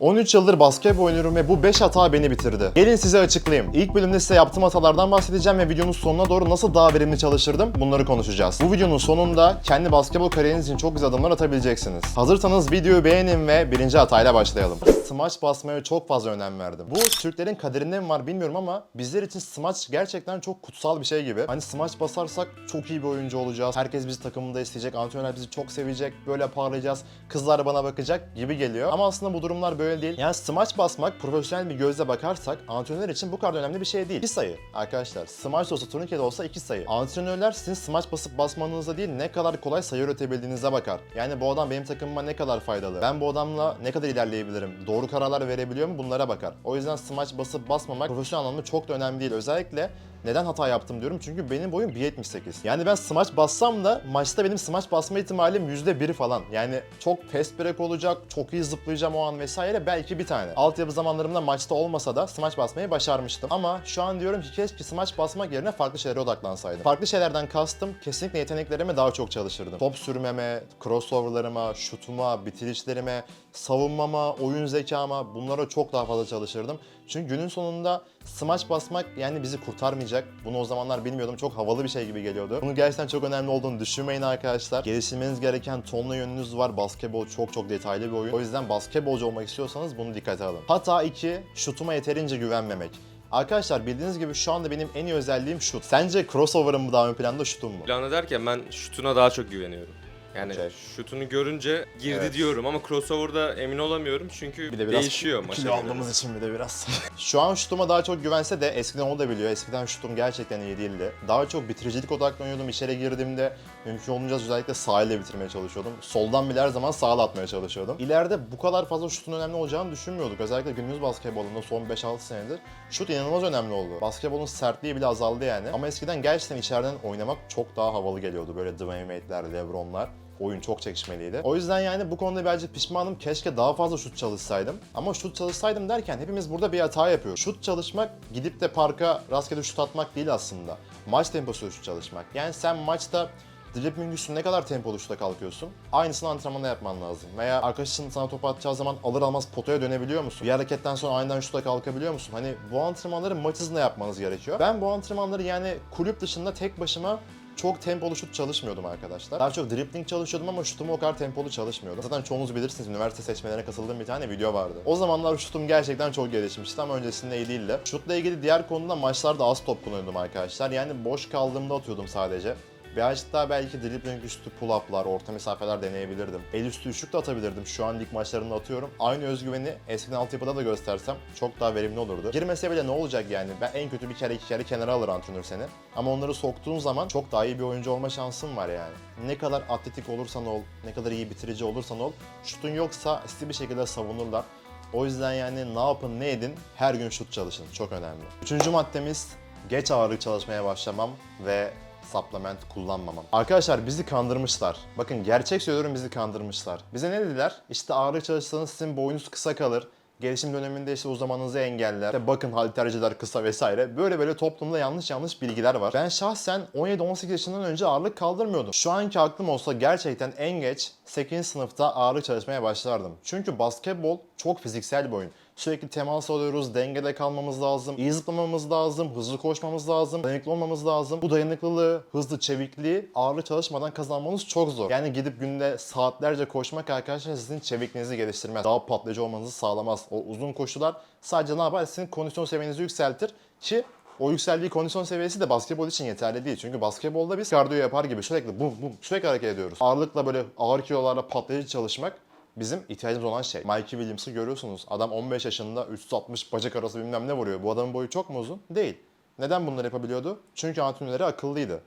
13 yıldır basketbol oynuyorum ve bu 5 hata beni bitirdi. Gelin size açıklayayım. İlk bölümde size yaptığım hatalardan bahsedeceğim ve videonun sonuna doğru nasıl daha verimli çalışırdım bunları konuşacağız. Bu videonun sonunda kendi basketbol kariyeriniz için çok güzel adımlar atabileceksiniz. Hazırsanız videoyu beğenin ve birinci hatayla başlayalım. Smaç basmaya çok fazla önem verdim. Bu Türklerin kaderinde mi var bilmiyorum ama bizler için smaç gerçekten çok kutsal bir şey gibi. Hani smaç basarsak çok iyi bir oyuncu olacağız. Herkes bizi takımında isteyecek, antrenörler bizi çok sevecek, böyle parlayacağız, kızlar bana bakacak gibi geliyor. Ama aslında bu durumlar böyle değil. Yani smaç basmak profesyonel bir gözle bakarsak antrenörler için bu kadar önemli bir şey değil. Bir sayı arkadaşlar. Smaç olsa turnike de olsa iki sayı. Antrenörler sizin smaç basıp basmanızda değil ne kadar kolay sayı üretebildiğinize bakar. Yani bu adam benim takımıma ne kadar faydalı. Ben bu adamla ne kadar ilerleyebilirim. Doğru kararlar verebiliyor mu bunlara bakar. O yüzden smaç basıp basmamak profesyonel anlamda çok da önemli değil. Özellikle neden hata yaptım diyorum çünkü benim boyum 1.78. Yani ben smaç bassam da maçta benim smaç basma ihtimalim %1 falan. Yani çok fast break olacak, çok iyi zıplayacağım o an vesaire belki bir tane. Altyapı zamanlarımda maçta olmasa da smaç basmayı başarmıştım. Ama şu an diyorum ki keşke smaç basmak yerine farklı şeylere odaklansaydım. Farklı şeylerden kastım kesinlikle yeteneklerime daha çok çalışırdım. Top sürmeme, crossoverlarıma, şutuma, bitirişlerime, savunmama, oyun zekama bunlara çok daha fazla çalışırdım. Çünkü günün sonunda smaç basmak yani bizi kurtarmayacak. Bunu o zamanlar bilmiyordum. Çok havalı bir şey gibi geliyordu. Bunun gerçekten çok önemli olduğunu düşünmeyin arkadaşlar. Geliştirmeniz gereken tonla yönünüz var. Basketbol çok çok detaylı bir oyun. O yüzden basketbolcu olmak istiyorsanız bunu dikkate alın. Hata 2. Şutuma yeterince güvenmemek. Arkadaşlar bildiğiniz gibi şu anda benim en iyi özelliğim şut. Sence crossover'ım mı daha ön planda şutum mu? Plan ederken ben şutuna daha çok güveniyorum. Yani Okey. şutunu görünce girdi Evet. diyorum ama crossover'da emin olamıyorum çünkü Bir de biraz değişiyor maça kilo göre. aldığımız için bir de biraz. Şu an şutuma daha çok güvense de eskiden onu da biliyor. Eskiden şutum gerçekten iyi değildi. Daha çok bitiricilik odaklanıyordum. İçeri girdiğimde mümkün olunca özellikle sağ ile bitirmeye çalışıyordum. Soldan bile her zaman sağla atmaya çalışıyordum. İleride bu kadar fazla şutun önemli olacağını düşünmüyorduk. Özellikle günümüz basketbolunda son 5-6 senedir şut inanılmaz önemli oldu. Basketbolun sertliği bile azaldı yani. Ama eskiden gerçekten içeriden oynamak çok daha havalı geliyordu. Böyle Dwayne Wade'ler, Lebron'lar oyun çok çekişmeliydi. O yüzden yani bu konuda birazcık pişmanım. Keşke daha fazla şut çalışsaydım. Ama şut çalışsaydım derken hepimiz burada bir hata yapıyoruz. Şut çalışmak gidip de parka rastgele şut atmak değil aslında. Maç temposu şut çalışmak. Yani sen maçta dribbling üstü ne kadar tempolu şuta kalkıyorsun? Aynısını antrenmanda yapman lazım. Veya arkadaşın sana topu atacağı zaman alır almaz potaya dönebiliyor musun? Bir hareketten sonra aniden şuta kalkabiliyor musun? Hani bu antrenmanları maç hızında yapmanız gerekiyor. Ben bu antrenmanları yani kulüp dışında tek başıma çok tempolu şut çalışmıyordum arkadaşlar. Daha çok dribbling çalışıyordum ama şutum o kadar tempolu çalışmıyordum. Zaten çoğunuz bilirsiniz üniversite seçmelerine katıldığım bir tane video vardı. O zamanlar şutum gerçekten çok gelişmişti ama öncesinde iyi değildi. Şutla ilgili diğer konuda maçlarda az top kullanıyordum arkadaşlar. Yani boş kaldığımda atıyordum sadece. Birazcık daha belki dribbling üstü pull-up'lar, orta mesafeler deneyebilirdim. El üstü üçlük de atabilirdim. Şu an lig maçlarında atıyorum. Aynı özgüveni eskiden altyapıda da göstersem çok daha verimli olurdu. Girmese bile ne olacak yani? Ben en kötü bir kere iki kere kenara alır antrenör seni. Ama onları soktuğun zaman çok daha iyi bir oyuncu olma şansın var yani. Ne kadar atletik olursan ol, ne kadar iyi bitirici olursan ol, şutun yoksa istediği bir şekilde savunurlar. O yüzden yani ne yapın ne edin her gün şut çalışın. Çok önemli. Üçüncü maddemiz geç ağırlık çalışmaya başlamam ve supplement kullanmamam. Arkadaşlar bizi kandırmışlar. Bakın gerçek söylüyorum bizi kandırmışlar. Bize ne dediler? İşte ağırlık çalışırsanız sizin boyunuz kısa kalır. Gelişim döneminde işte uzamanızı engeller. İşte bakın halterciler kısa vesaire. Böyle böyle toplumda yanlış yanlış bilgiler var. Ben şahsen 17-18 yaşından önce ağırlık kaldırmıyordum. Şu anki aklım olsa gerçekten en geç 8. sınıfta ağırlık çalışmaya başlardım. Çünkü basketbol çok fiziksel bir oyun. Sürekli temas alıyoruz, dengede kalmamız lazım, iyi zıplamamız lazım, hızlı koşmamız lazım, dayanıklı olmamız lazım. Bu dayanıklılığı, hızlı çevikliği ağırlık çalışmadan kazanmanız çok zor. Yani gidip günde saatlerce koşmak arkadaşlar sizin çevikliğinizi geliştirmez. Daha patlayıcı olmanızı sağlamaz. O uzun koşular sadece ne yapar? Sizin kondisyon seviyenizi yükseltir ki o yükseldiği kondisyon seviyesi de basketbol için yeterli değil. Çünkü basketbolda biz kardiyo yapar gibi sürekli bum bum sürekli hareket ediyoruz. Ağırlıkla böyle ağır kilolarla patlayıcı çalışmak bizim ihtiyacımız olan şey. Mikey Williams'ı görüyorsunuz. Adam 15 yaşında 360 bacak arası bilmem ne vuruyor. Bu adamın boyu çok mu uzun? Değil. Neden bunları yapabiliyordu? Çünkü antrenörleri akıllıydı.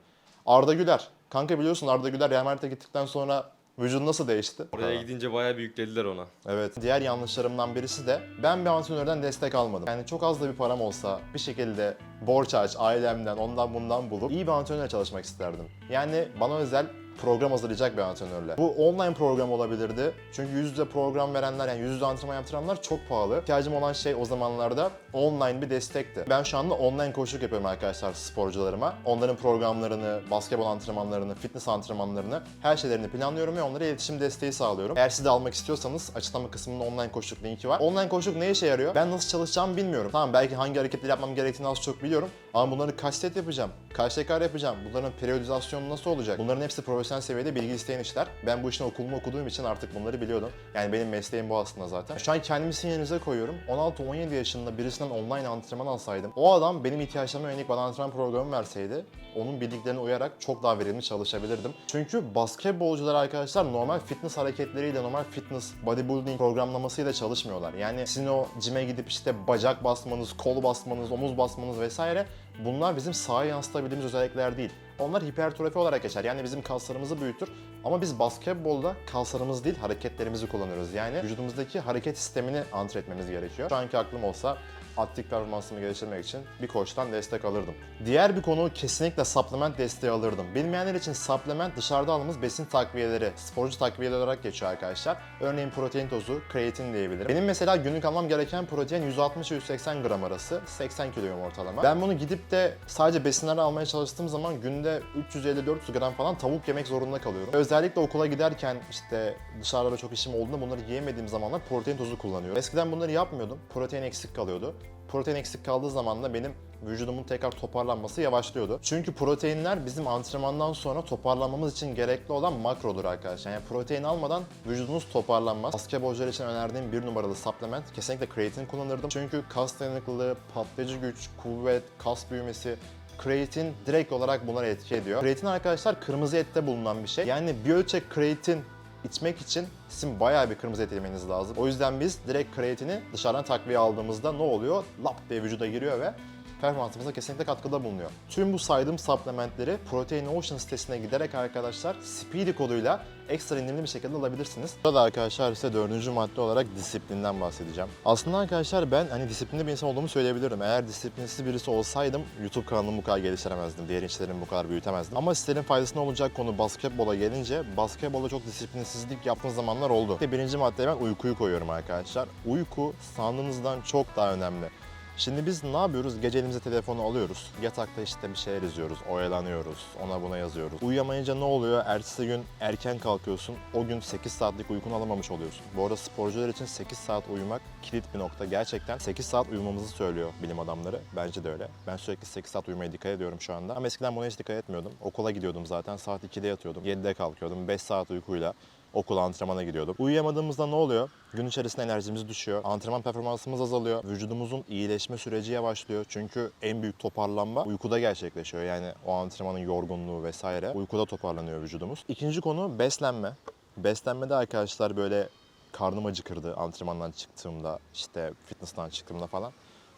Arda Güler. Kanka biliyorsun Arda Güler Real Madrid'e gittikten sonra vücudu nasıl değişti? Oraya gidince bayağı büyüklediler ona. Evet. Diğer yanlışlarımdan birisi de ben bir antrenörden destek almadım. Yani çok az da bir param olsa bir şekilde borç aç ailemden ondan bundan bulup iyi bir antrenörle çalışmak isterdim. Yani bana özel program hazırlayacak bir antrenörle. Bu online program olabilirdi. Çünkü yüz yüze program verenler yani yüz yüze antrenman yaptıranlar çok pahalı. İhtiyacım olan şey o zamanlarda online bir destekti. Ben şu anda online koçluk yapıyorum arkadaşlar sporcularıma. Onların programlarını, basketbol antrenmanlarını, fitness antrenmanlarını, her şeylerini planlıyorum ve onlara iletişim desteği sağlıyorum. Eğer siz de almak istiyorsanız açıklama kısmında online koçluk linki var. Online koçluk ne işe yarıyor? Ben nasıl çalışacağımı bilmiyorum. Tamam belki hangi hareketleri yapmam gerektiğini az çok biliyorum. Ama bunları kaç set yapacağım? Kaç tekrar yapacağım? Bunların periyodizasyonu nasıl olacak? Bunların hepsi profesyonel seviyede bilgi isteyen işler. Ben bu işin okulunu okuduğum için artık bunları biliyordum. Yani benim mesleğim bu aslında zaten. Şu an kendimi sizin yerinize koyuyorum. 16-17 yaşında birisinden online antrenman alsaydım, o adam benim ihtiyaçlarıma yönelik bana antrenman programı verseydi, onun bildiklerine uyarak çok daha verimli çalışabilirdim. Çünkü basketbolcular arkadaşlar normal fitness hareketleriyle, normal fitness bodybuilding programlamasıyla çalışmıyorlar. Yani sizin o cime gidip işte bacak basmanız, kol basmanız, omuz basmanız vesaire bunlar bizim sahaya yansıtabildiğimiz özellikler değil. Onlar hipertrofi olarak geçer. Yani bizim kaslarımızı büyütür. Ama biz basketbolda kaslarımız değil hareketlerimizi kullanıyoruz. Yani vücudumuzdaki hareket sistemini antre etmemiz gerekiyor. Şu anki aklım olsa atletik performansımı geliştirmek için bir koçtan destek alırdım. Diğer bir konu kesinlikle supplement desteği alırdım. Bilmeyenler için supplement dışarıda aldığımız besin takviyeleri, sporcu takviyeleri olarak geçiyor arkadaşlar. Örneğin protein tozu, kreatin diyebilirim. Benim mesela günlük almam gereken protein 160 ile 180 gram arası, 80 kiloyum ortalama. Ben bunu gidip de sadece besinler almaya çalıştığım zaman günde 350-400 gram falan tavuk yemek zorunda kalıyorum. Özellikle okula giderken işte dışarıda çok işim olduğunda bunları yiyemediğim zamanlar protein tozu kullanıyorum. Eskiden bunları yapmıyordum. Protein eksik kalıyordu. Protein eksik kaldığı zaman da benim vücudumun tekrar toparlanması yavaşlıyordu. Çünkü proteinler bizim antrenmandan sonra toparlanmamız için gerekli olan makrodur arkadaşlar. Yani protein almadan vücudunuz toparlanmaz. Basketbolcular için önerdiğim bir numaralı supplement kesinlikle kreatin kullanırdım. Çünkü kas dayanıklılığı, patlayıcı güç, kuvvet, kas büyümesi, Kreatin direkt olarak bunlara etki ediyor. Kreatin arkadaşlar kırmızı ette bulunan bir şey. Yani bir ölçek kreatin içmek için sizin bayağı bir kırmızı et yemeniz lazım. O yüzden biz direkt kreatini dışarıdan takviye aldığımızda ne oluyor? Lap diye vücuda giriyor ve performansımıza kesinlikle katkıda bulunuyor. Tüm bu saydığım supplementleri Protein Ocean sitesine giderek arkadaşlar Speedy koduyla ekstra indirimli bir şekilde alabilirsiniz. Burada arkadaşlar size dördüncü madde olarak disiplinden bahsedeceğim. Aslında arkadaşlar ben hani disiplinli bir insan olduğumu söyleyebilirim. Eğer disiplinsiz birisi olsaydım YouTube kanalımı bu kadar geliştiremezdim. Diğer işlerimi bu kadar büyütemezdim. Ama sizlerin faydasına olacak konu basketbola gelince basketbolda çok disiplinsizlik yaptığım zamanlar oldu. İşte birinci maddeye ben uykuyu koyuyorum arkadaşlar. Uyku sandığınızdan çok daha önemli. Şimdi biz ne yapıyoruz? Gece elimize telefonu alıyoruz. Yatakta işte bir şeyler izliyoruz, oyalanıyoruz, ona buna yazıyoruz. Uyuyamayınca ne oluyor? Ertesi gün erken kalkıyorsun. O gün 8 saatlik uykunu alamamış oluyorsun. Bu arada sporcular için 8 saat uyumak kilit bir nokta. Gerçekten 8 saat uyumamızı söylüyor bilim adamları. Bence de öyle. Ben sürekli 8 saat uyumaya dikkat ediyorum şu anda. Ama eskiden buna hiç dikkat etmiyordum. Okula gidiyordum zaten. Saat 2'de yatıyordum. 7'de kalkıyordum. 5 saat uykuyla okula antrenmana gidiyorduk. Uyuyamadığımızda ne oluyor? Gün içerisinde enerjimiz düşüyor. Antrenman performansımız azalıyor. Vücudumuzun iyileşme süreci yavaşlıyor. Çünkü en büyük toparlanma uykuda gerçekleşiyor. Yani o antrenmanın yorgunluğu vesaire. Uykuda toparlanıyor vücudumuz. İkinci konu beslenme. Beslenmede arkadaşlar böyle karnım acıkırdı antrenmandan çıktığımda, işte fitness'tan çıktığımda falan.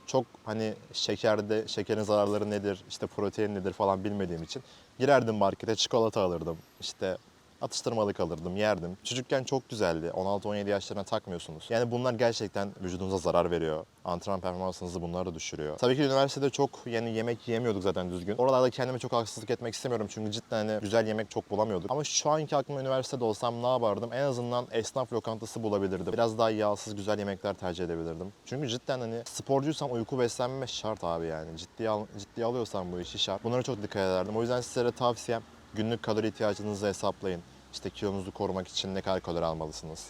Çok hani şekerde, şekerin zararları nedir, işte protein nedir falan bilmediğim için girerdim markete çikolata alırdım. İşte atıştırmalık alırdım, yerdim. Çocukken çok güzeldi. 16-17 yaşlarına takmıyorsunuz. Yani bunlar gerçekten vücudunuza zarar veriyor. Antrenman performansınızı bunlar da düşürüyor. Tabii ki üniversitede çok yani yemek yiyemiyorduk zaten düzgün. Oralarda kendime çok haksızlık etmek istemiyorum çünkü cidden hani güzel yemek çok bulamıyorduk. Ama şu anki aklımda üniversitede olsam ne yapardım? En azından esnaf lokantası bulabilirdim. Biraz daha yağsız güzel yemekler tercih edebilirdim. Çünkü cidden hani sporcuysam uyku beslenme şart abi yani. Ciddiye, al, ciddiye alıyorsam bu işi şart. Bunlara çok dikkat ederdim. O yüzden sizlere tavsiyem günlük kalori ihtiyacınızı hesaplayın. İşte kilonuzu korumak için ne kadar kalori almalısınız?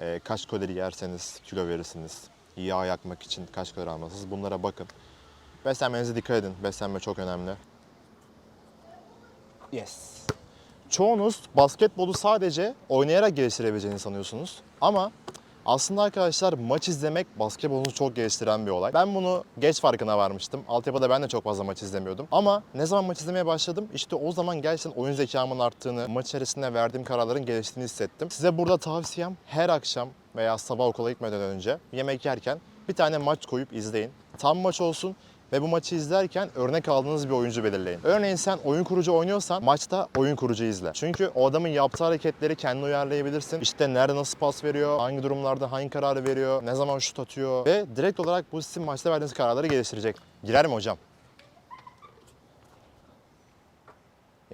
Ee, kaç kalori yerseniz kilo verirsiniz. Yağ yakmak için kaç kalori almalısınız? Bunlara bakın. Beslenmenize dikkat edin. Beslenme çok önemli. Yes. Çoğunuz basketbolu sadece oynayarak geliştirebileceğini sanıyorsunuz. Ama aslında arkadaşlar maç izlemek basketbolunu çok geliştiren bir olay. Ben bunu geç farkına varmıştım. Altyapıda ben de çok fazla maç izlemiyordum. Ama ne zaman maç izlemeye başladım işte o zaman gerçekten oyun zekamın arttığını, maç içerisinde verdiğim kararların geliştiğini hissettim. Size burada tavsiyem her akşam veya sabah okula gitmeden önce yemek yerken bir tane maç koyup izleyin. Tam maç olsun ve bu maçı izlerken örnek aldığınız bir oyuncu belirleyin. Örneğin sen oyun kurucu oynuyorsan maçta oyun kurucu izle. Çünkü o adamın yaptığı hareketleri kendine uyarlayabilirsin. İşte nerede nasıl pas veriyor, hangi durumlarda hangi kararı veriyor, ne zaman şut atıyor ve direkt olarak bu sizin maçta verdiğiniz kararları geliştirecek. Girer mi hocam?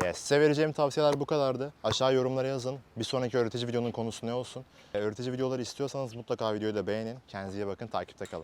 Yes. Size vereceğim tavsiyeler bu kadardı. Aşağı yorumlara yazın. Bir sonraki öğretici videonun konusu ne olsun? Öğretici videoları istiyorsanız mutlaka videoyu da beğenin. Kendinize iyi bakın, takipte kalın.